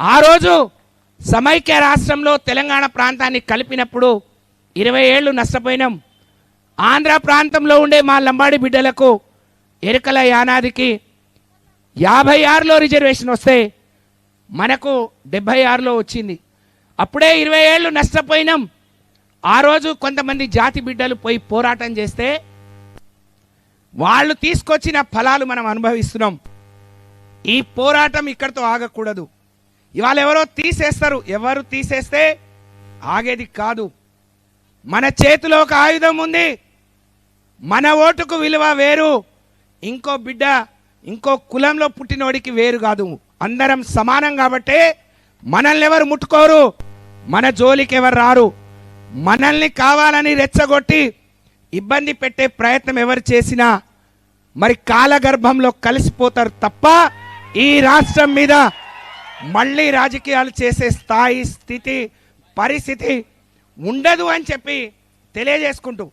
ఆ రోజు సమైక్య రాష్ట్రంలో తెలంగాణ ప్రాంతాన్ని కలిపినప్పుడు ఇరవై ఏళ్ళు నష్టపోయినాం. ఆంధ్ర ప్రాంతంలో ఉండే మా లంబాడి బిడ్డలకు ఎరుకల యానాదికి యాభై ఆరులో రిజర్వేషన్ వస్తే మనకు డెబ్భై ఆరులో వచ్చింది. అప్పుడే ఇరవై ఏళ్ళు నష్టపోయినాం. ఆ రోజు కొంతమంది జాతి బిడ్డలు పోయి పోరాటం చేస్తే వాళ్ళు తీసుకొచ్చిన ఫలాలు మనం అనుభవిస్తున్నాం. ఈ పోరాటం ఇక్కడితో ఆగకూడదు. ఇవాళ ఎవరో తీసేస్తారు. ఎవరు తీసేస్తే ఆగేది కాదు. మన చేతిలో ఒక ఆయుధం ఉంది. మన ఓటుకు విలువ వేరు. ఇంకో బిడ్డ ఇంకో కులంలో పుట్టినోడికి వేరు కాదు. అందరం సమానం కాబట్టే మనల్ని ఎవరు ముట్టుకోరు. మన జోలికి ఎవరు రారు. మనల్ని కావాలని రెచ్చగొట్టి ఇబ్బంది పెట్టే ప్రయత్నం ఎవరు చేసినా మరి కాలగర్భంలో కలిసిపోతారు తప్ప ఈ రాష్ట్రం మీద మళ్ళీ రాజకీయాలు చేసే స్థాయి స్థితి పరిస్థితి ఉండదు అని చెప్పి తెలియజేసుకుంటూ